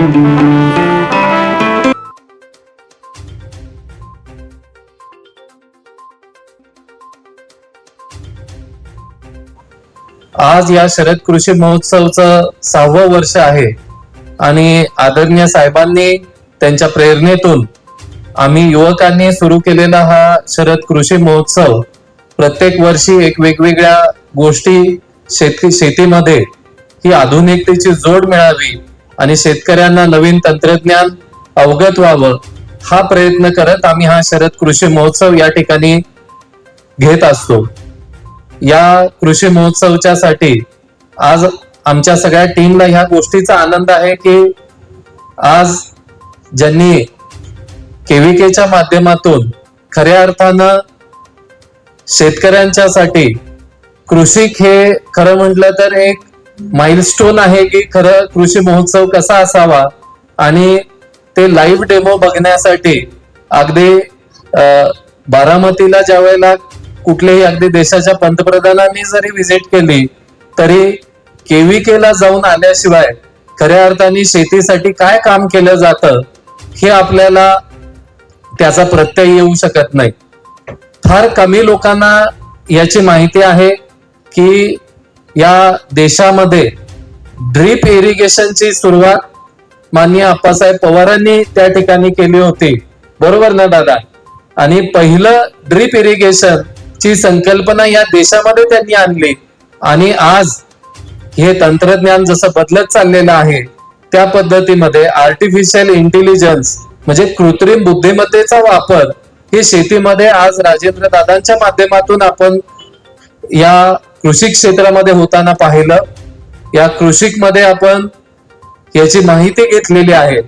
आज या शरद कृषी महोत्सवचं सहावं वर्ष आहे आणि आदरणीय साहेबांनी त्यांच्या प्रेरणेतून आम्ही युवकांनी सुरू केलेला हा शरद कृषी महोत्सव प्रत्येक वर्षी एक वेगवेगळ्या गोष्टी शेती शेतीमध्ये ही आधुनिकतेची जोड मिळावी आणि शेतकऱ्यांना नवीन तंत्रज्ञान अवगत व्हावं हा प्रयत्न करत आम्ही हा शरद कृषी महोत्सव या ठिकाणी घेत असतो. या कृषी महोत्सवच्या साठी आज आमच्या सगळ्या टीमला ह्या गोष्टीचा आनंद आहे की आज ज्यांनी केव्हीकेच्या माध्यमातून खऱ्या अर्थानं शेतकऱ्यांच्यासाठी कृषिक हे खरं म्हटलं तर एक माइलस्टोन आहे की खरं कृषी महोत्सव कसा असावा आणि ते लाईव्ह डेमो बघण्यासाठी अगदी अं, बारामतीला ज्या वेळेला कुठल्याही अगदी देशाच्या पंतप्रधानांनी जरी व्हिजिट केली तरी केविकेला जाऊन आल्याशिवाय खऱ्या अर्थाने शेतीसाठी काय काम केलं जातं हे आपल्याला त्याचा प्रत्यय येऊ शकत नाही. फार कमी लोकांना याची माहिती आहे की या देशामध्ये ड्रीप इरिगेशनची सुरुवात माननीय अप्पासाहेब पवारांनी त्या ठिकाणी केली होती. बरोबर ना दादा? आणि पहिलं ड्रीप इरिगेशन ची संकल्पना या देशामध्ये त्यांनी आणली. आणि आज हे तंत्रज्ञान जसं बदलत चाललेलं आहे त्या पद्धतीमध्ये आर्टिफिशियल इंटेलिजन्स म्हणजे कृत्रिम बुद्धिमत्तेचा वापर हे शेतीमध्ये आज राजेंद्र दादांच्या माध्यमातून आपण या कृषी क्षेत्रामध्ये होताना पाहिलं या कृषिकमध्ये आपण याची माहिती घेतलेली आहे.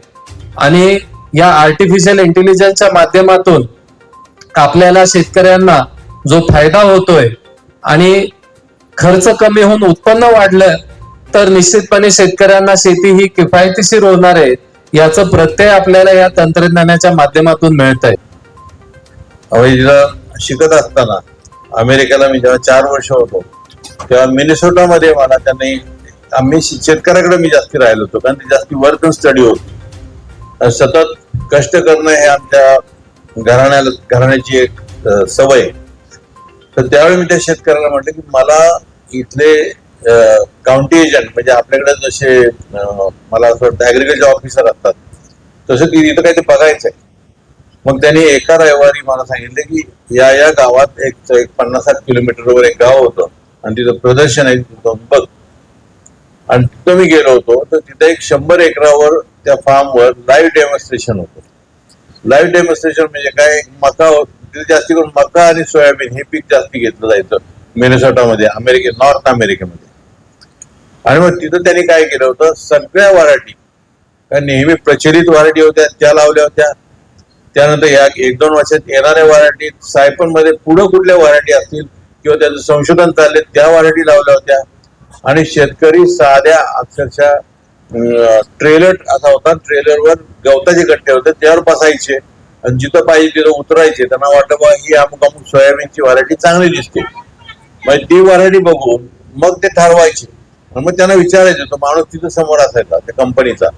आणि या आर्टिफिशियल इंटेलिजन्सच्या माध्यमातून आपल्याला शेतकऱ्यांना जो फायदा होतोय आणि खर्च कमी होऊन उत्पन्न वाढलं तर निश्चितपणे शेतकऱ्यांना शेती ही किफायतीशीर होणार आहे याचं प्रत्यय आपल्याला या तंत्रज्ञानाच्या माध्यमातून मिळत आहे शिकत असताना अमेरिकेला मी जेव्हा चार वर्ष होतो तेव्हा मिनेसोटामध्ये मला त्यांनी आम्ही शेतकऱ्याकडे मी जास्ती राहिलो होतो कारण ते जास्ती वर्क स्टडी होत. सतत कष्ट करणं हे आमच्या घराण्याला घराण्याची एक सवय. आहे. तर त्यावेळी मी त्या शेतकऱ्याला म्हटलं की मला इथले काउंटी एजंट म्हणजे आपल्याकडे जसे मला असं वाटतं ऍग्रिकल्चर ऑफिसर असतात तसं की इथं काही ते बघायचं आहे मग त्यांनी एका रविवारी मला सांगितले की या या गावात एक एक पन्नास साठ किलोमीटरवर एक गाव होतं. आणि तिथं प्रदर्शन आहे तिथं बघ. आणि तिथं मी गेलो होतो तर तिथं एक शंभर एकरावर त्या फार्मवर लाईव्ह डेमॉन्स्ट्रेशन होतं. लाईव्ह डेमॉन्स्ट्रेशन म्हणजे काय? मका तिथे जास्ती करून मका आणि सोयाबीन हे पीक जास्ती घेतलं जायचं मेनेसोटामध्ये अमेरिके नॉर्थ अमेरिकेमध्ये. आणि मग तिथं त्यांनी काय केलं होतं? सगळ्या व्हरायटी कारण नेहमी प्रचलित व्हरायटी होत्या त्या लावल्या होत्या. त्यानंतर या एक दोन वर्षात येणाऱ्या व्हरायटी सायपनमध्ये पुढे कुठल्या वरायटी असतील किंवा त्याचं संशोधन चालले त्या वरायटी लावल्या होत्या. आणि शेतकरी साध्या अक्षरशः ट्रेलर असा होता ट्रेलरवर गवताचे गट्टे होते त्यावर बसायचे. आणि जिथं पाहिजे तिथं उतरायचे. त्यांना वाटलं बा ही अमुक अमुक सोयाबीनची व्हरायटी चांगली दिसते. मग ती व्हरायटी बघून मग ते ठरवायचे. मग त्यांना विचारायचं तो माणूस तिथं समोर असायचा त्या कंपनीचा.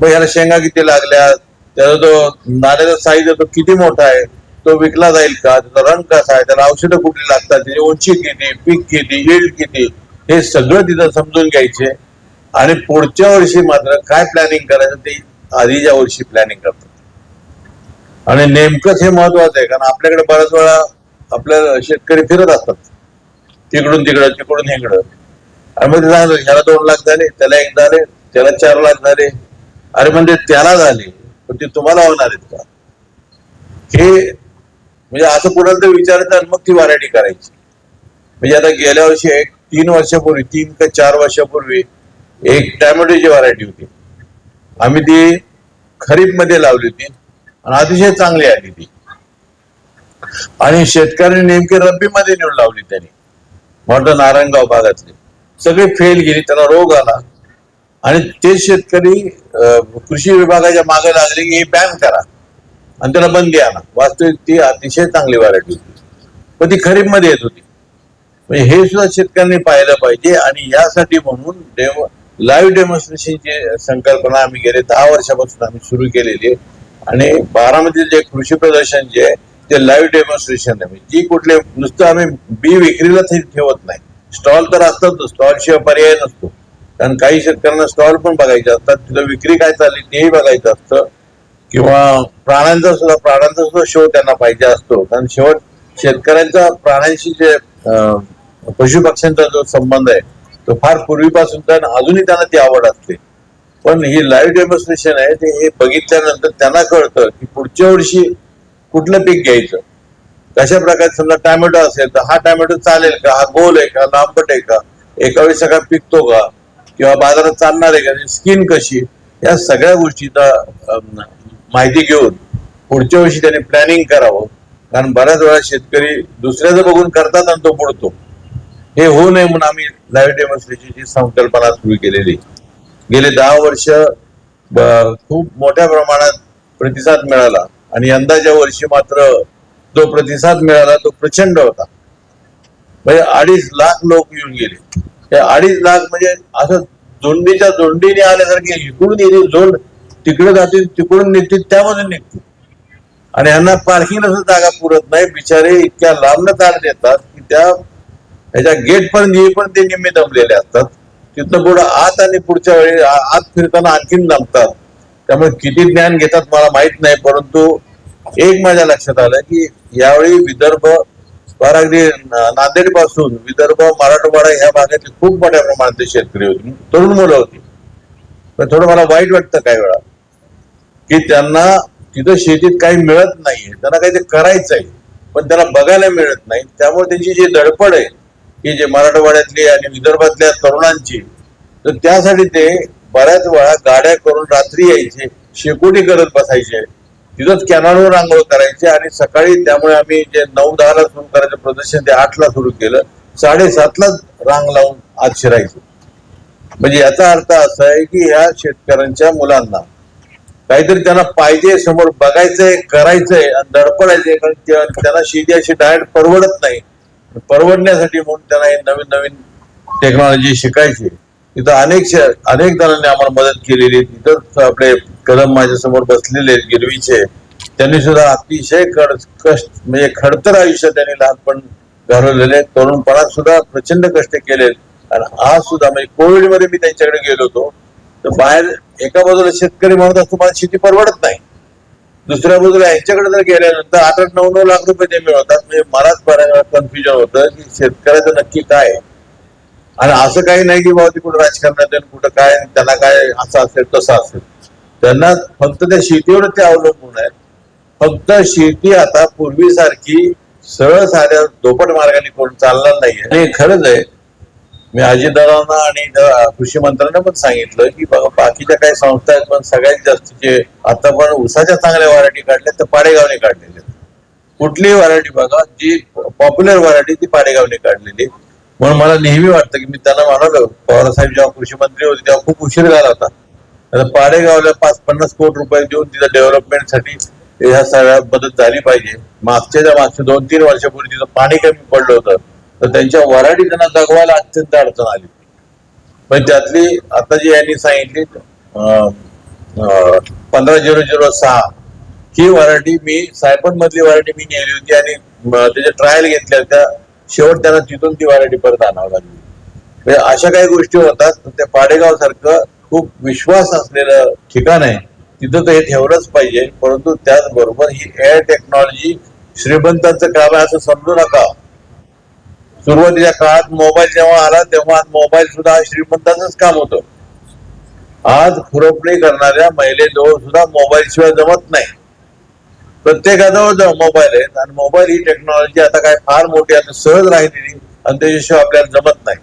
मग ह्याला शेंगा किती लागल्या? त्याचा तो नाण्याचा साईज तो किती मोठा आहे? तो विकला जाईल का? त्याचा रंग कसा आहे? त्याला औषधं कुठली लागतात? त्याची उंची किती? पीक किती? yield किती? हे सगळं तिथं समजून घ्यायचे. आणि पुढच्या वर्षी मात्र काय प्लॅनिंग करायचं ते आधीच्या वर्षी प्लॅनिंग करतात. आणि नेमकंच हे महत्वाचं आहे कारण आपल्याकडे बऱ्याच वेळा आपल्या शेतकरी फिरत असतात. तिकडून तिकडं तिकडून इकडं. आणि मग ते सांगतो ह्याला दोन लाख झाले त्याला एक झाले त्याला चार लाख झाले. अरे म्हणजे त्याला झाले पण ते तुम्हाला होणार आहेत का? हे म्हणजे असं कुणाला तर विचारायचं आणि मग ती व्हरायटी करायची. म्हणजे आता गेल्या वर्षी एक तीन वर्षापूर्वी तीन का चार वर्षापूर्वी एक टॅमॅटोची व्हरायटी होती. आम्ही ती खरीपमध्ये लावली होती आणि अतिशय चांगली आली ती. आणि शेतकऱ्यांनी नेमकी रब्बी मध्ये नेऊन लावली त्यांनी. म्हटलं नारायणगाव भागातली. सगळी फेल गेली त्यांना रोग आला. आणि ते शेतकरी कृषी विभागाच्या मागे लागले की हे बॅन करा. आणि त्याला बंदी आला वास्तविक ती अतिशय चांगली व्हरायटी होती. पण ती खरीपमध्ये येत होती. म्हणजे हे सुद्धा शेतकऱ्यांनी पाहिलं पाहिजे आणि यासाठी म्हणून डेव लाईव्ह डेमॉन्स्ट्रेशनची संकल्पना आम्ही गेले दहा वर्षापासून आम्ही सुरू केलेली आहे. आणि बारामती जे कृषी प्रदर्शन जे आहे ते लाईव्ह डेमॉन्स्ट्रेशन आहे. म्हणजे जी कुठले नुसतं आम्ही बी विक्रीला ठेवत नाही. स्टॉल तर असतात स्टॉल शिवाय पर्याय नसतो. कारण काही शेतकऱ्यांना स्टॉल पण बघायचे असतात. तिथं विक्री काय चालली तेही बघायचं असतं. किंवा प्राण्यांचा सुद्धा प्राण्यांचा सुद्धा शो त्यांना पाहिजे असतो. कारण शेवट शेतकऱ्यांचा प्राण्यांशी जे पशुपक्ष्यांचा जो संबंध आहे तो फार पूर्वीपासून तर अजूनही त्यांना ती आवड असते. पण ही लाईव्ह डेमॉन्स्ट्रेशन आहे ते हे बघितल्यानंतर त्यांना कळतं की पुढच्या वर्षी कुठलं पीक घ्यायचं? कशा प्रकारे समजा टॅमॅटो असेल तर हा टॅमॅटो चालेल का? हा गोल आहे का? लांबट आहे का? एका वेळी सगळा पिकतो का? किंवा बाजारात चालणार आहे का? स्किन कशी? या सगळ्या गोष्टीचा माहिती घेऊन पुढच्या वर्षी त्यांनी प्लॅनिंग करावं. कारण बऱ्याच वेळा शेतकरी दुसऱ्याचं बघून करतात आणि तो बुडतो. हे होऊ नये म्हणून आम्ही लाईव्ह डेमॉन्स्ट्रेशनची संकल्पना सुरू केलेली. गेले दहा वर्ष खूप मोठ्या प्रमाणात प्रतिसाद मिळाला. आणि यंदाच्या वर्षी मात्र जो प्रतिसाद मिळाला तो प्रचंड होता. म्हणजे अडीच लाख लोक येऊन गेले. अडीच लाख म्हणजे असं झोंडीच्या झोंडीने आल्यासारखे इकडून येते जोंड तिकडे जातील तिकडून निघतील त्यामध्ये निघतील. आणि यांना पार्किंगला जागा पुरत नाही. बिचारे इतक्या लांबनं ताण देतात की त्या ह्याच्या गेट पण येईपर्यंत ते निम्मे दमलेले असतात. तिथं पुढं आत आणि पुढच्या वेळी आत फिरताना आणखीन दमतात. त्यामुळे किती ज्ञान घेतात मला माहीत नाही परंतु एक माझ्या लक्षात आलं की यावेळी विदर्भ फार अगदी नांदेडपासून विदर्भ मराठवाडा ह्या भागातले खूप मोठ्या प्रमाणात शेतकरी होते. तरुण मुलं होती. पण थोडं मला वाईट वाटतं काही वेळा. की त्यांना तिथं शेतीत काही मिळत नाहीये. त्यांना काही ते करायचं आहे पण त्यांना बघायला मिळत नाही. त्यामुळे त्यांची जी धडपड आहे की जे मराठवाड्यातली आणि विदर्भातल्या तरुणांची तर त्यासाठी ते बऱ्याच वेळा गाड्या करून रात्री यायचे शेकोटी करत बसायचे. तिथंच कॅनलवर आंघोळ करायचे आणि सकाळी त्यामुळे आम्ही जे नऊ दहाला सुरू करायचं प्रदर्शन ते आठला सुरू केलं. साडेसातलाच रांग लावून आज शिरायचं. म्हणजे याचा अर्थ असा आहे की ह्या शेतकऱ्यांच्या मुलांना काहीतरी त्यांना पाहिजे समोर बघायचंय करायचंय आणि धडपडायचंय कारण त्यांना शेती अशी डायरेक्ट परवडत नाही. परवडण्यासाठी म्हणून त्यांना हे नवीन नवीन टेक्नॉलॉजी शिकायची. तिथं अनेक अनेक जणांनी आम्हाला मदत केलेली तिथं आपले कदम माझ्यासमोर बसलेले गिरवीचे. त्यांनी सुद्धा अतिशय कड कष्ट म्हणजे खडतर आयुष्य त्यांनी लहानपण घालवलेले तरुणपणात सुद्धा प्रचंड कष्ट केले आणि आज सुद्धा म्हणजे कोविडमध्ये मी त्यांच्याकडे गेलो होतो. तर बाहेर एका बाजूला शेतकरी म्हणत असतो मला शेती परवडत नाही. दुसऱ्या बाजूला यांच्याकडे जर गेल्यानंतर आठ आठ नऊ नऊ लाख रुपये ते मिळवतात. म्हणजे मलाच बऱ्याच कन्फ्युजन होतं की शेतकऱ्याचं नक्की काय आणि असं काही नाही की बाबा ते कुठं राजकारणात कुठं काय त्याला काय असं असेल तसं असेल. त्यांना फक्त त्या शेतीवर ते अवलंबून आहेत. फक्त शेती आता पूर्वीसारखी सरळ साऱ्या दोपट मार्गाने कोण चालणार नाहीये. हे खरंच आहे. मी अजितदारांना आणि कृषी मंत्र्यांना पण सांगितलं की बघा बाकीच्या काही संस्था आहेत पण सगळ्यात जास्तीचे आता पण उसाच्या चांगल्या व्हरायटी काढल्या तर पाडेगावने काढलेल्या कुठलीही व्हरायटी बघा जी पॉप्युलर व्हरायटी ती पाडेगावने काढलेली म्हणून मला नेहमी वाटतं की मी त्यांना म्हणालो पवार साहेब जेव्हा कृषी मंत्री होते तेव्हा खूप उशीर झाला होता. आता पाडेगावला पाच पन्नास कोटी रुपये देऊन तिथं डेव्हलपमेंटसाठी ह्या सगळ्या मदत झाली पाहिजे. मागच्या मागच्या दोन तीन वर्षापूर्वी तिथं पाणी कमी पडलं होतं. तर त्यांच्या वराडी त्यांना जगवायला अत्यंत अडचण आली. पण त्यातली आता जी यांनी सांगितली अं, पंधरा झिरो झिरो सहा ही वराठी मी सायपन मधली वराठी मी नेली होती आणि त्याच्या ट्रायल घेतल्या होत्या. शेवट त्यांना तिथून ती वराठी परत आणावं लागली. म्हणजे अशा काही गोष्टी होतात त्या पाडेगाव सारखं खूप विश्वास असलेलं ठिकाण आहे. तिथं तर हे ठेवलंच पाहिजे परंतु त्याचबरोबर ही एअर टेक्नॉलॉजी श्रीमंतांचं काम आहे असं समजू नका. सुरुवातीच्या काळात मोबाईल जेव्हा आला तेव्हा मोबाईल सुद्धा श्रीमंताच काम होतं. आज खुरपणी करणाऱ्या महिलेजवळ सुद्धा मोबाईल शिवाय जमत नाही. प्रत्येकाजवळ जवळ मोबाईल आहेत आणि मोबाईल ही टेक्नॉलॉजी आता काय फार मोठी आता सहज राहिलेली आणि त्याच्याशिवाय आपल्याला जमत नाही.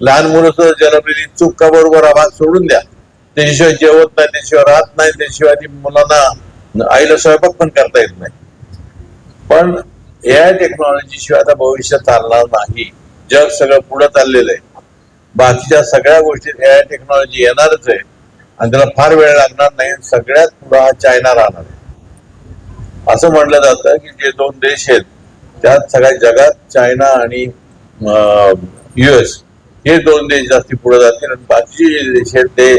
लहान मुलं सुद्धा जन्मलेली चूक का बरोबर हा सोडून द्या. त्याच्याशिवाय जेवत नाही त्याशिवाय राहत नाही त्याशिवाय मुलांना आईला स्वयंपाक पण करता येत नाही. पण या टेक्नॉलॉजी शिवाय आता भविष्य चालणार नाही. जग सगळं पुढे चाललेलं आहे. बाकीच्या सगळ्या गोष्टीत एआय टेक्नॉलॉजी येणारच आहे. आणि त्याला फार वेळ लागणार नाही सगळ्यात पुढे हा चायना राहणार आहे. असं म्हटलं जातं की जे दोन देश आहेत त्यात सगळ्या जगात चायना आणि युएस हे दोन देश जास्ती पुढे जातील आणि बाकीचे जे देश आहेत ते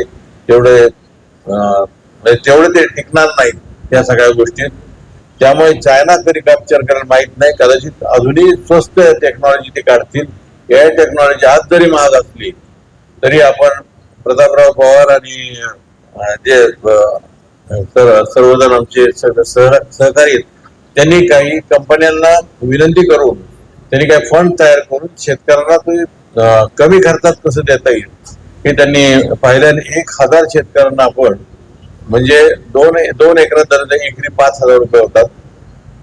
तेवढे अं, म्हणजे तेवढे ते टिकणार नाहीत या सगळ्या गोष्टी त्यामुळे चायना कधी कॅप्चर करायला माहीत नाही. कदाचित अजूनही स्वस्त टेक्नॉलॉजी ते काढतील. या टेक्नॉलॉजी आज जरी महाग असली तरी आपण प्रतापराव पवार आणि जे सर्वजण आमचे सह- सहकारी आहेत त्यांनी काही कंपन्यांना विनंती करून त्यांनी काही फंड तयार करून शेतकऱ्यांना ते कमी खर्चात कसं देता येईल हे त्यांनी पाहिल्याने एक हजार शेतकऱ्यांना आपण म्हणजे दोन दोन एकरात जर एकरी पाच हजार रुपये होतात.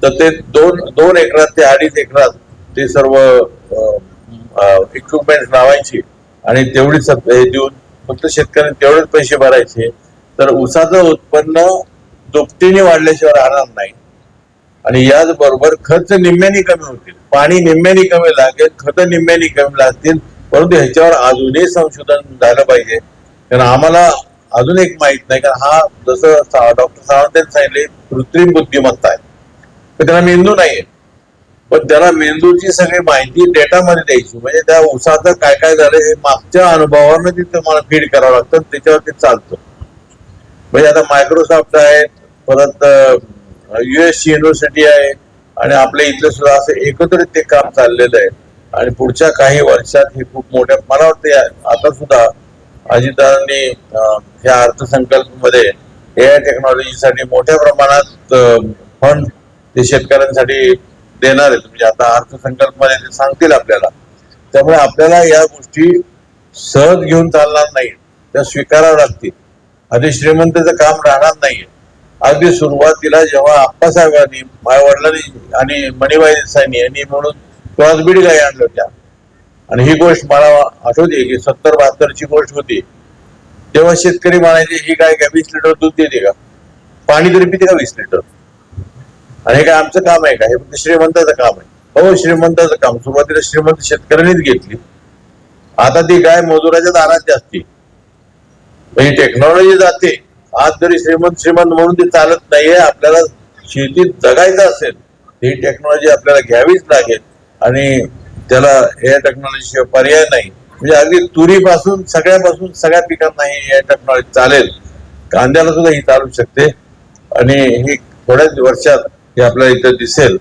तर ते दोन दोन एकरात ते अडीच एकरात ते सर्व इक्विपमेंट लावायची आणि तेवढी हे देऊन फक्त शेतकऱ्यांनी तेवढेच पैसे भरायचे. तर ऊसाचं उत्पन्न दुपटीने वाढल्याशिवाय राहणार नाही. आणि याच बरोबर खर्च निम्म्याने कमी होतील. पाणी निम्म्याने कमी लागेल खत निम्म्याने कमी लागतील परंतु ह्याच्यावर अजूनही संशोधन झालं पाहिजे. कारण आम्हाला अजून एक माहीत नाही कारण हा जसं डॉक्टर सावंत यांनी सांगितले कृत्रिम बुद्धिमत्ता आहे. तर त्याला मेंदू नाहीये. पण त्याला मेंदूची सगळी माहिती डेटामध्ये द्यायची. म्हणजे त्या उसाचं काय काय झालं हे मागच्या अनुभवानं ते तुम्हाला फीड करावं लागतं त्याच्यावरती चालतं. म्हणजे आता मायक्रोसॉफ्ट आहे परत युएस युनिव्हर्सिटी आहे आणि आपल्या इथलं सुद्धा असं एकत्रित ते काम चाललेलं आहे. आणि पुढच्या काही वर्षात हे खूप मोठ्या मला वाटतं आता सुद्धा अजितदादांनी अं, ह्या अर्थसंकल्पमध्ये ए आय टेक्नॉलॉजीसाठी मोठ्या प्रमाणात फंड ते शेतकऱ्यांसाठी देणार आहेत. म्हणजे आता अर्थसंकल्पमध्ये ते सांगतील आपल्याला. त्यामुळे आपल्याला या गोष्टी सहज घेऊन चालणार नाही. त्या स्वीकाराव्या लागतील. आधी श्रीमंताचं काम राहणार नाहीये अगदी सुरुवातीला जेव्हा आप्पासाहेबांनी माझ्या वडिलांनी आणि मणिबाई देसाईनी यांनी म्हणून क्रॉसबीड गाई आणल्या होत्या. आणि ही गोष्ट मला आठवते की सत्तर बहात्तरची गोष्ट होती. तेव्हा शेतकरी म्हणायचे ही गाय काय वीस लिटर दूध देते का? पाणी तरी पिते का वीस लिटर? आणि हे काय आमचं काम आहे का? हे फक्त श्रीमंताचं काम आहे. हो श्रीमंताचं काम. सुरुवातीला श्रीमंत शेतकऱ्यांनीच घेतली. आता ती गाय मजुराच्या दारात जास्ती म्हणजे टेक्नॉलॉजी जाते. आज जरी श्रीमंत श्रीमंत म्हणून ती चालत नाहीये आपल्याला शेतीत जगायचं असेल ही टेक्नॉलॉजी आपल्याला घ्यावीच लागेल. आणि त्याला या टेक्नॉलॉजीशिवाय पर्याय नाही. म्हणजे अगदी तुरीपासून सगळ्यापासून सगळ्या पिकांना ही या टेक्नॉलॉजी चालेल. कांद्याला सुद्धा ही चालू शकते. आणि ही थोड्याच वर्षात हे आपल्याला इथं दिसेल.